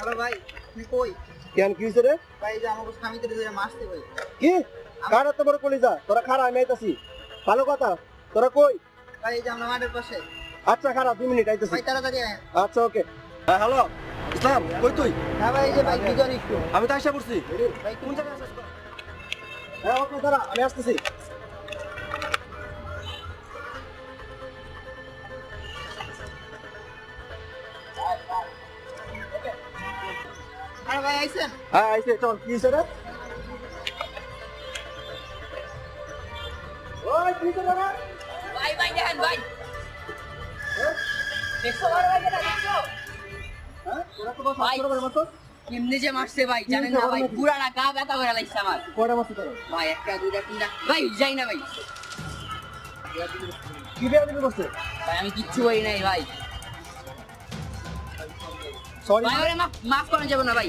Hello ভাই তুই কই? কেন কি রে? ভাই যে আমাকে স্বামীতে ধরে মারতে ভাই। কি? কার এত বড় কলিজা? তোরা খারা আমি আইতাছি। ভালো কথা তোরা কই? ভাই যে আমরা মাঠের পাশে। আচ্ছা খারা দুই মিনিট আইতাছি। ভাই তাড়াতাড়ি আচ্ছা ওকে। হ্যালো। ইসলাম কই তুই? হ্যাঁ ভাই যে ভাই বিজন আমি তো আইসা পড়ছি। ভাই কোন জায়গায় আছিস? হ্যাঁ ওকে দাঁড়া আমি আসতেছি। হ্যাঁ আইসে চল কি রে? ভাই ভাই দেখেন ভাই। দেখছ ভাই দেখছ হ্যাঁ ভাই। করে বড় মতো কেমনে যে মারছে ভাই জানেন না ভাই? পুরাটা গা ব্যথা করে লাগছে আমার। কয়টা মাছ তোরা? ভাই একটা দুইটা তিনটা। ভাই যাই না ভাই। কি বিয়া দিবি করছে? ভাই আমি কিচ্ছু বলি নাই ভাই। সরি ভাই। ওরে মাফ মাফ করা যাবে না ভাই।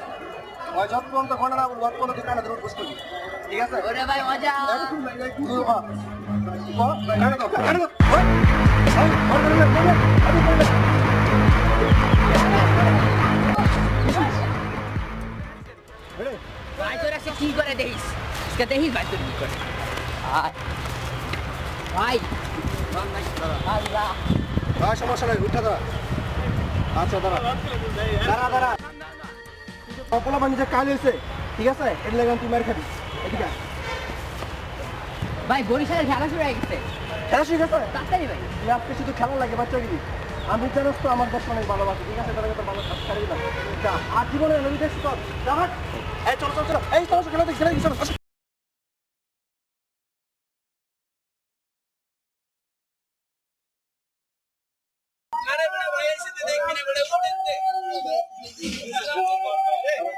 ওই যত পর্যন্ত ঘণ্টা না তত পর্যন্ত দোকানে রোড ঠিক আছে ভাই ভাই তোরা সে কি করে দেখিস দেখিস ভাই তোর কি করে ভাই আল্লাহ সমস্যা নাই উঠা দাঁড়া আচ্ছা দাঁড়া দাঁড়া দাঁড়া অপলা বানি যে কাল হয়েছে ঠিক আছে? এর লাগান তুই মার খাবি। এদিকে আয়। ভাই বরিশালের খেলা শুরু হয়ে গেছে। খেলা ঠিক আছে তাড়াতাড়ি ভাই। তুই আজকে শুধু খেলা লাগে বাচ্চা গিরি আমি জানোস তো আমার দেশ অনেক ভালোবাসি ঠিক আছে? তারা তো ভালো কাজ করে দিলাম। যা আর জীবনে নবী দেখছি তো যা। এই চলো চলো চলো। এই চলো খেলা দেখি খেলা দেখি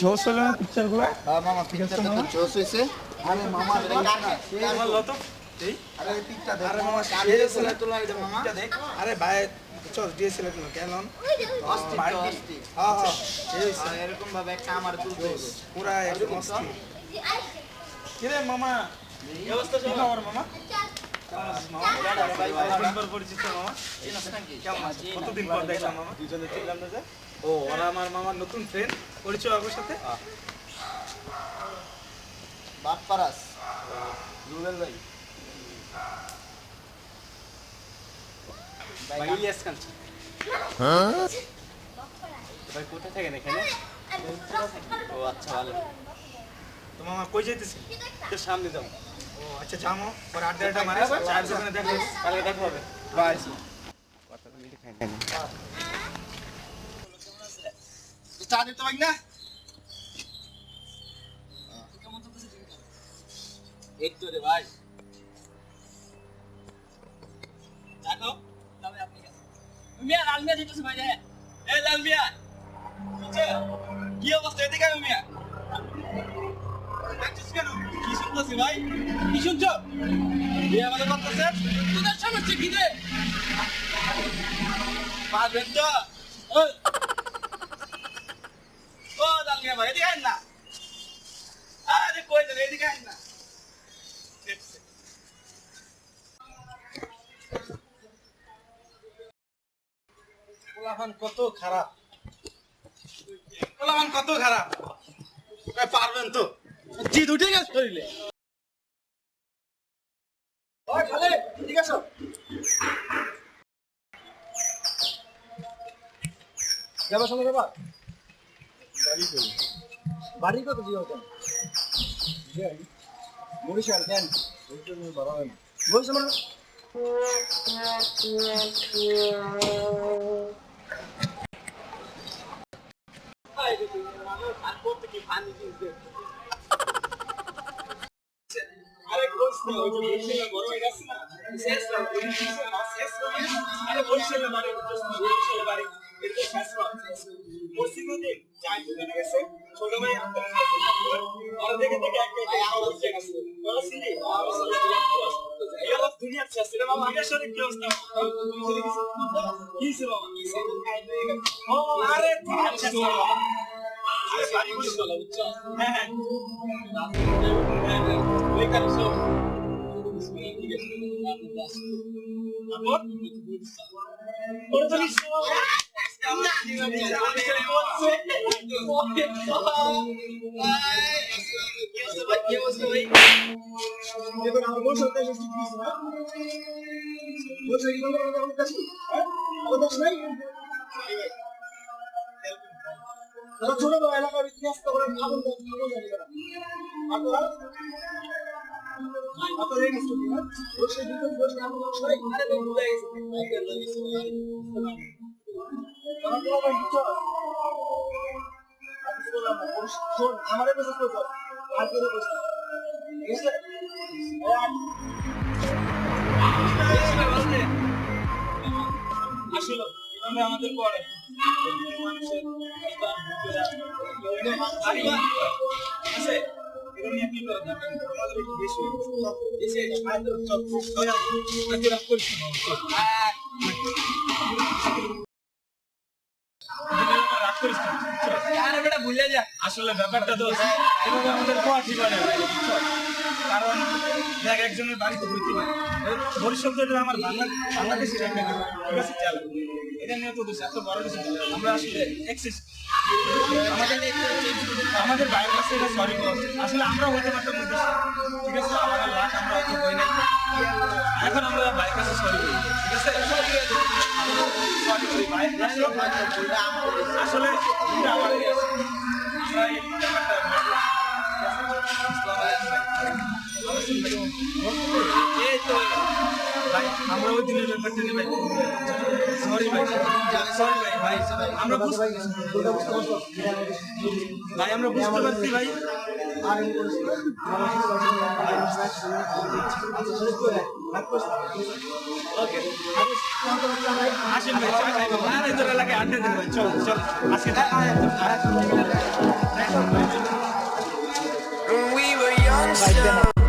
জোস হলো না দেখ। আরে মামা কালে সেলা তোলা এটা মামা। দেখ। আরে ভাই চল ডিএসএলআর ভাবে একটা আমার তুলতে হবে পুরা একদম অস্টি কি মামা। ব্যবস্থা মামা? কতদিন পর দেখলাম মামা দুজনে ছিলাম না যে ও ওরা আমার মামার নতুন ফ্রেন্ড পরিচয় সাথে রুবেল ভাই ভাই ইলিয়াস কাঞ্চি ভাই কোথা থেকে এখানে ও আচ্ছা ভালো। তো মামা কই যাইতেছে? সামনে যাও। ও আচ্ছা যামো পরে আড্ডাটা মারে চার দোকানে দেখা হবে। কালকে দেখা হবে বাই চা দিতে পারি না এই তো রে ভাই জানো তবে আপনি মিয়া লাল মিয়া যেতেছে ভাই রে এ লাল মিয়া বুঝছ? কি অবস্থা এদিকে আয় মিয়া দেখছিস কেন কি শুনতেছি ভাই? কি রে? পারবেন তো? ও না। আরে, কই না এদিকে না। পোলাপান কত খারাপ। পোলাপান কত খারাপ। পারবেন তো? জি দুটে গেছ শরীরে। ঠিক আছে যাবার সঙ্গে যাবা বাড়ি কত জিও কেন বরিশাল কেন? বরিশাল মানে? আরে সাথে কি অবস্থা কি ছিল ও আরে আরে বাড়ি বরিশালে বুঝছ? হ্যাঁ হ্যাঁ। বড় এলাকার ইতিহাস তো ওরা খাব না খাব জানি না আপনারা আপনারা এই নিশ্চয় না বসে দিতে বসে আমার দোষ নাই আরে বন্ধু ভাই তারা তো আমার ইচ্ছা আমি কিছু বললাম না বস শোন আমারে বসে তো আর করে আমাদের পড়ে মানুষের আসলে ব্যাপারটা তো এভাবে আমাদের কোয়া ঠিক? কারণ দেখ, একজনের বাড়িতে হইতে পারে ভবিষ্যৎ এটা আমার বাংলা বাংলাদেশের একটা ঠিক আছে, চল। এটা নিয়ে তো এত বড় কিছু। আমরা আসলে এক্সেস আমাদের আমাদের বাইরের কাছে এটা সরি আসলে আমরা হতে পারতাম ঠিক আছে আমাদের লাখ আমরা হয়তো হই নাই। এখন আমরা বাইরের কাছে সরি ঠিক আছে? আসলে এটা আমাদেরই আছে। ভাই আমরা ওই দিনের ব্যাপারটা নিয়ে ভাই সরি ভাই সরি ভাই ভাই আমরা ভাই আমরা বুঝতে পারছি ভাই আসেন ভাই চা খাই বাবা আরে তোর এলাকায় আড্ডা দিন ভাই চল চল আজকে When we were young